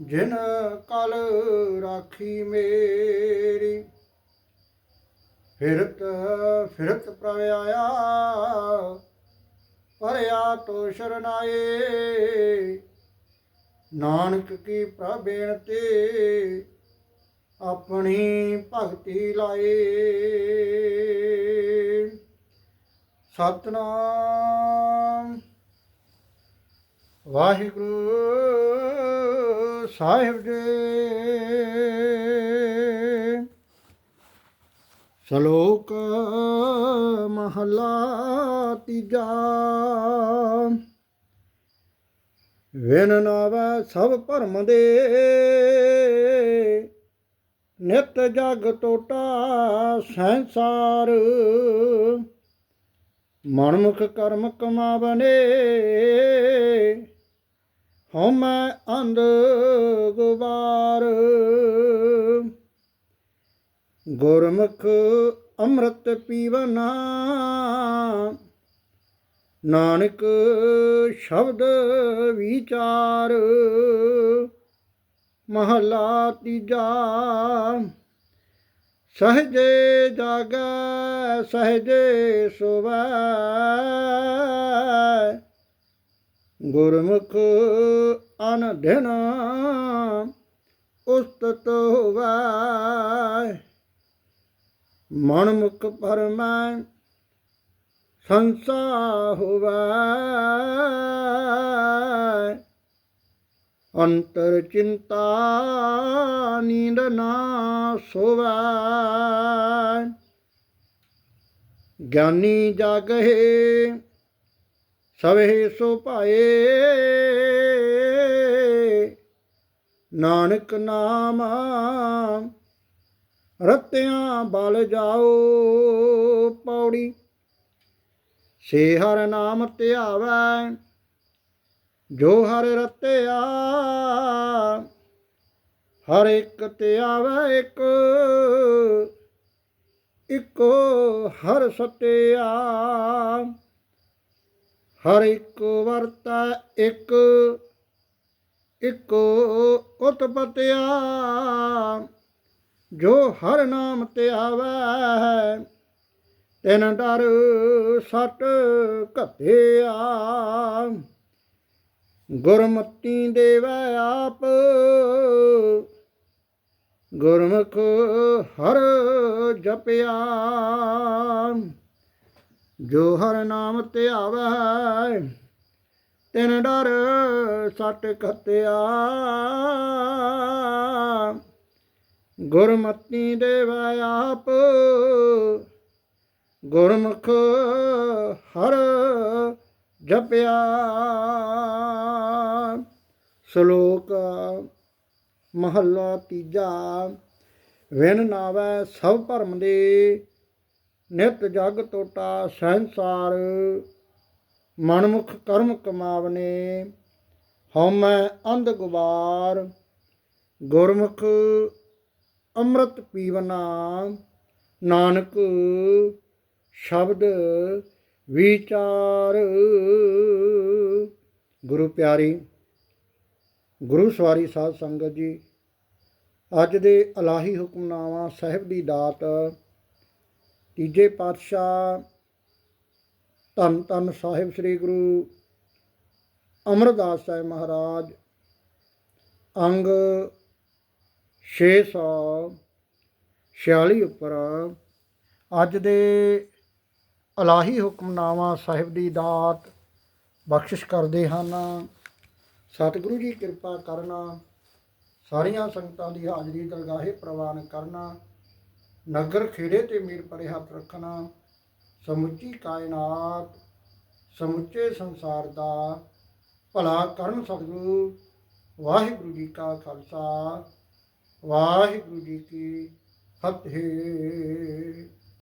ਜਿਨ ਕਲ ਰਾਖੀ ਮੇਰੀ। ਫਿਰਤ ਫਿਰਤ ਪ੍ਰਭ ਆਇਆ ਪਰਿਆ ਤੋ ਸ਼ਰਨਾਏ ਨਾਨਕ ਕੀ ਪ੍ਰਭੇਣ ਤੇ ਆਪਣੀ ਭਗਤੀ ਲਾਏ। ਸਤਨਾਮ। ਵਾਹਿਗੁਰੂ। ਸਾਹਿਬ ਜੀ। ਸ਼ਲੋਕ ਮਹਲਾ ਤੀਜਾ। ਵਿਨ ਨਾਵੈ ਸਭ ਭਰਮ ਦੇ। ਨਿਤ ਜਗ ਟੋਟਾ ਸੰਸਾਰ। ਮਨਮੁਖ ਕਰਮ ਕਮਾਵਨੇ। ਹਉਮੈ ਅੰਧ ਗੁਬਾਰ ਗੁਰਮੁਖ ਅੰਮ੍ਰਿਤ ਪੀਵਨਾ ਨਾਨਕ ਸ਼ਬਦ ਵਿਚਾਰ। ਮਹਲਾ ਤੀਜਾ। ਸਹਜੇ ਜਾਗੈ, ਸਹਜੇ ਸੁਵੈ। ਗੁਰਮੁਖ ਅਨਧਿਨ ਉਸਤਤ ਹੋਵੈ। ਮਨਮੁਖ ਪਰਮੈ ਸੰਸਾ ਹੋਵੈ। ਅੰਤਰ ਚਿੰਤਾ ਨੀਂਦ ਨਾ ਸੋਵੈ। ਗਿਆਨੀ ਜਾਗਹਿ ਸਵੇ ਸੋ ਭਾਏ। ਨਾਨਕ ਨਾਮ ਰਤਿਆਂ ਬਲ ਜਾਓ ਪੌੜੀ। ਸੇ ਹਰ ਨਾਮ ਧਿਆਵੈ, ਜੋ ਹਰ ਰਤਿਆ, ਹਰ ਇੱਕ ਧਿਆਵੈ ਇੱਕ। ਇੱਕੋ ਹਰ ਸਤਿਆ। ਹਰ ਇੱਕ ਵਰਤੈ ਇੱਕ, ਇੱਕੋ ਉਤਪਤਿਆ ਜੋ ਹਰ ਨਾਮ ਤੇ ਆਵੈ, ਤਿਨ ਡਰ ਸਟ ਘਤਿਆ। ਗੁਰਮਤੀ ਦੇਵੈ ਆਪ, ਗੁਰਮੁਖ ਹਰ ਜਪਿਆ। ਜੋ ਹਰ ਨਾਮ ਧਿਆਵੈ, ਤਿਨ ਡਰ ਸਟ ਖਤਿਆ। ਗੁਰਮਤੀ ਦੇਵੈ ਆਪ, ਗੁਰਮੁਖ ਹਰ ਜਪਿਆ। ਸ਼ਲੋਕ ਮਹੱਲਾ ਤੀਜਾ, ਵਿਣ ਨਾਵੈ ਸਭ ਭਰਮ ਦੇ ਨਿਤ ਜਗ ਟੋਟਾ ਸੰਸਾਰ ਮਨਮੁਖ ਕਰਮ ਕਮਾਵਨੇ, ਹਉਮੈ ਅੰਧ ਗੁਬਾਰ, ਗੁਰਮੁਖ ਅੰਮ੍ਰਿਤ ਪੀਵਨਾ, ਨਾਨਕ ਸ਼ਬਦ ਵਿਚਾਰ। ਗੁਰੂ ਪਿਆਰੀ, ਗੁਰੂ ਸਵਾਰੀ ਸਾਧ ਸੰਗਤ ਜੀ, ਅੱਜ ਦੇ ਅਲਾਹੀ ਹੁਕਮਨਾਮਾ ਸਾਹਿਬ ਦੀ ਦਾਤ ਤੀਜੇ ਪਾਤਸ਼ਾਹ ਧੰਨ ਧੰਨ ਸਾਹਿਬ ਸ੍ਰੀ ਗੁਰੂ ਅਮਰਦਾਸ ਸਾਹਿਬ ਮਹਾਰਾਜ, ਅੰਗ 646 ਉੱਪਰ ਅੱਜ ਦੇ ਅਲਾਹੀ ਹੁਕਮਨਾਮਾ ਸਾਹਿਬ ਦੀ ਦਾਤ ਬਖਸ਼ਿਸ਼ ਕਰਦੇ ਹਨ। ਸਤਿਗੁਰੂ ਜੀ ਕਿਰਪਾ ਕਰਨਾ, ਸਾਰੀਆਂ ਸੰਗਤਾਂ ਦੀ ਹਾਜ਼ਰੀ ਦਰਗਾਹੇ ਪ੍ਰਵਾਨ ਕਰਨਾ ਨਗਰ ਖੇੜੇ ਤੇ ਮੇਰ ਪਰੇ ਹੱਥ ਰੱਖਣਾ, ਸਮੁੱਚੀ ਕਾਇਨਾਤ, ਸਮੁੱਚੇ ਸੰਸਾਰ ਦਾ ਭਲਾ ਕਰਨ ਸਤਿਗੁਰੂ, ਵਾਹਿਗੁਰੂ ਜੀ ਕਾ ਖਾਲਸਾ, ਵਾਹਿਗੁਰੂ ਜੀ ਕੀ ਫਤਿਹ।